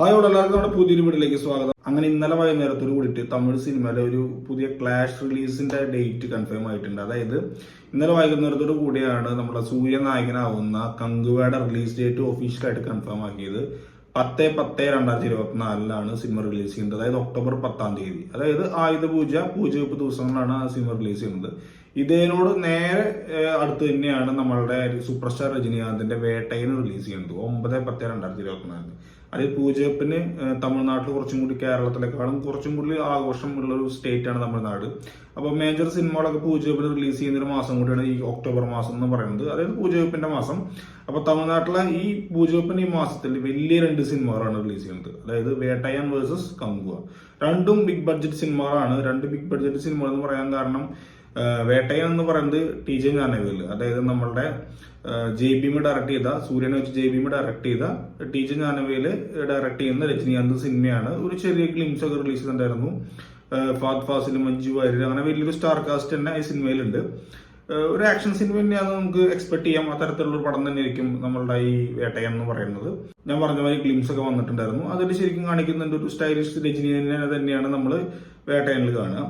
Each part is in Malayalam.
ഹായ് ഇവിടെ എല്ലാവർക്കും നമ്മുടെ പുതിയൊരു വീട്ടിലേക്ക് സ്വാഗതം. അങ്ങനെ ഇന്നലെ വൈകുന്നേരത്തോട് കൂടിയിട്ട് തമിഴ് സിനിമയിലെ ഒരു പുതിയ ക്ലാഷ് റിലീസിന്റെ ഡേറ്റ് കൺഫേം ആയിട്ടുണ്ട്. അതായത് ഇന്നലെ വൈകുന്നേരത്തോട് കൂടിയാണ് നമ്മുടെ സൂര്യ നായകനാവുന്ന കങ്കുവയുടെ റിലീസ് ഡേറ്റ് ഒഫീഷ്യലായിട്ട് കൺഫേം ആക്കിയത്. പത്ത് പത്ത് രണ്ടായിരത്തി ഇരുപത്തിനാലിലാണ് സിനിമ റിലീസ് ചെയ്യുന്നത്. അതായത് ഒക്ടോബർ പത്താം തീയതി. അതായത് ആയുധ പൂജ പൂജവെപ്പ് ദിവസങ്ങളാണ് ആ സിനിമ റിലീസ് ചെയ്യുന്നത്. ഇതിനോട് നേരെ അടുത്ത് തന്നെയാണ് നമ്മളുടെ സൂപ്പർ സ്റ്റാർ രജനീകാന്തിന്റെ വേട്ടയിന് റിലീസ് ചെയ്യുന്നത്. ഒമ്പത് പത്ത് രണ്ടായിരത്തി ഇരുപത്തിനാലിന് അത് പൂജപ്പിന് തമിഴ്നാട്ടിൽ കുറച്ചും കൂടി കേരളത്തിലേക്കാളും കുറച്ചും കൂടി ആഘോഷം ഉള്ള ഒരു സ്റ്റേറ്റ് ആണ് തമിഴ്നാട്. അപ്പോൾ മേജർ സിനിമകളൊക്കെ പൂജപ്പിന് റിലീസ് ചെയ്യുന്ന ഒരു മാസം കൂടിയാണ് ഈ ഒക്ടോബർ മാസം എന്ന് പറയുന്നത്. അതായത് പൂജവെപ്പിന്റെ മാസം. അപ്പോൾ തമിഴ്നാട്ടിലെ ഈ പൂജവെപ്പിന്റെ ഈ മാസത്തിൽ വലിയ രണ്ട് സിനിമകളാണ് റിലീസ് ചെയ്യുന്നത്. അതായത് വേട്ടയാൻ വേഴ്സസ് കങ്കുവ. രണ്ടും ബിഗ് ബഡ്ജറ്റ് സിനിമകളാണ് രണ്ട് ബിഗ് ബഡ്ജറ്റ് സിനിമകൾ എന്ന് പറയാൻ കാരണം വേട്ടയൻ എന്ന് പറയുന്നത് ടി ജെ ജ്ഞാനവേൽ അതായത് നമ്മളുടെ ജെ ബിമി ഡയറക്ട് ചെയ്ത സൂര്യനെ വെച്ച് ജെ ബിമി ഡയറക്ട് ചെയ്ത ടി ജെ ജ്ഞാനവേൽ ഡയറക്ട് ചെയ്യുന്ന രജനീകാന്ത് സിനിമയാണ്. ഒരു ചെറിയ ക്ലിംസ് ഒക്കെ റിലീസ് ചെയ്തിട്ടുണ്ടായിരുന്നു. ഫാദ് ഫാസിൽ മഞ്ജു വാര്യർ അങ്ങനെ വലിയൊരു സ്റ്റാർ കാസ്റ്റ് തന്നെ ഈ സിനിമയിലുണ്ട്. ഒരു ആക്ഷൻ സിനിമ തന്നെയാണ് നമുക്ക് എക്സ്പെക്ട് ചെയ്യാം. അത്തരത്തിലുള്ള ഒരു പടം തന്നെ ആയിരിക്കും നമ്മളുടെ ഈ വേട്ടയം എന്ന് പറയുന്നത്. ഞാൻ പറഞ്ഞ മാതിരി ക്ലിംസ് ഒക്കെ വന്നിട്ടുണ്ടായിരുന്നു. അതിൽ ശരിക്കും കാണിക്കുന്നുണ്ട് ഒരു സ്റ്റൈലിഷ് രജനീനെ തന്നെയാണ് നമ്മൾ വേട്ടയനിൽ കാണുക.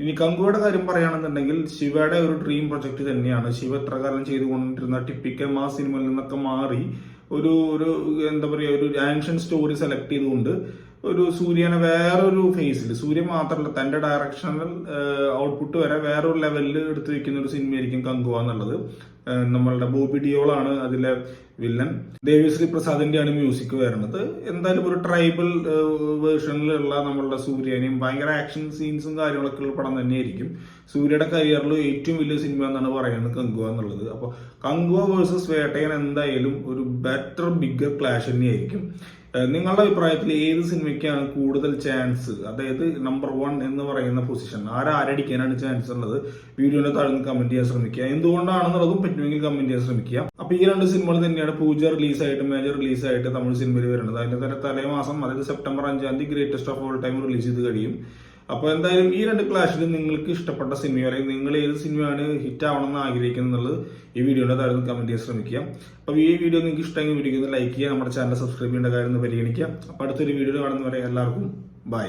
ഇനി കങ്കുവയുടെ കാര്യം പറയുകയാണെന്നുണ്ടെങ്കിൽ ശിവയുടെ ഒരു ഡ്രീം പ്രൊജക്ട് തന്നെയാണ്. ശിവ എത്ര കാലം ചെയ്തുകൊണ്ടിരുന്ന ടിപ്പിക്കൽ മാ സിനിമയിൽ നിന്നൊക്കെ മാറി ഒരു ഒരു എന്താ പറയുക ഒരു ആൻഷ്യൻ സ്റ്റോറി സെലക്ട് ചെയ്തുകൊണ്ട് ഒരു സൂര്യനെ വേറൊരു ഫേസിൽ സൂര്യൻ മാത്രമല്ല തന്റെ ഡയറക്ഷണൽ ഔട്ട്പുട്ട് വരെ വേറൊരു ലെവലിൽ എടുത്തു വെക്കുന്ന ഒരു സിനിമയായിരിക്കും കങ്കുവ എന്നുള്ളത്. നമ്മളുടെ ബോബി ഡിയോളാണ് അതിലെ വില്ലൻ. ദേവിശ്രീ പ്രസാദിന്റെയാണ് മ്യൂസിക് വരുന്നത്. എന്തായാലും ഒരു ട്രൈബൽ വേർഷനിലുള്ള നമ്മളുടെ സൂര്യനെയും ഭയങ്കര ആക്ഷൻ സീൻസും കാര്യങ്ങളൊക്കെ ഉള്ള പടം തന്നെയായിരിക്കും. സൂര്യയുടെ കരിയറിൽ ഏറ്റവും വലിയ സിനിമ എന്നാണ് പറയുന്നത് കങ്കുവ എന്നുള്ളത്. അപ്പോൾ കങ്കുവ വേഴ്സസ് വേട്ടയൻ എന്തായാലും ഒരു ബെറ്റർ ബിഗ്ഗർ ക്ലാഷ് തന്നെയായിരിക്കും. നിങ്ങളുടെ അഭിപ്രായത്തിൽ ഏത് സിനിമയ്ക്കാണ് കൂടുതൽ ചാൻസ് അതായത് നമ്പർ വൺ എന്ന് പറയുന്ന പൊസിഷൻ ആരാ ആരടിക്കാനാണ് ചാൻസ് ഉള്ളത്? വീഡിയോയുടെ താഴെ കമന്റ് ചെയ്യാൻ ശ്രമിക്കുക. എന്തുകൊണ്ടാണെന്നുള്ളതും പറ്റുമെങ്കിൽ കമന്റ് ചെയ്യാൻ ശ്രമിക്കുക. അപ്പൊ ഈ രണ്ട് സിനിമകൾ തന്നെയാണ് പൂജ റിലീസായിട്ട് മേജർ റിലീസായിട്ട് തമിഴ് സിനിമയിൽ വരുന്നത്. അതിന്റെ തന്നെ തലേ മാസം അതായത് സെപ്റ്റംബർ അഞ്ചാം തീയതി greatest of all time release ചെയ്ത് കഴിയും. അപ്പൊ എന്തായാലും ഈ രണ്ട് ക്ലാഷിൽ നിങ്ങൾക്ക് ഇഷ്ടപ്പെട്ട സിനിമ അല്ലെങ്കിൽ നിങ്ങൾ ഏത് സിനിമയാണ് ഹിറ്റ് ആവണമെന്ന് ആഗ്രഹിക്കുന്നത് എന്നുള്ളത് ഈ വീഡിയോയുടെ താഴെ കമന്റ് ചെയ്യാൻ ശ്രമിക്കുക. അപ്പോൾ ഈ വീഡിയോ നിങ്ങൾക്ക് ഇഷ്ടമെങ്കിൽ വീഡിയോ ലൈക്ക് ചെയ്യുക നമ്മുടെ ചാനൽ സബ്സ്ക്രൈബ് ചെയ്യേണ്ട കാര്യം പരിഗണിക്കുക. അപ്പൊ അടുത്തൊരു വീഡിയോ കാണുന്നവരെ എല്ലാവർക്കും ബൈ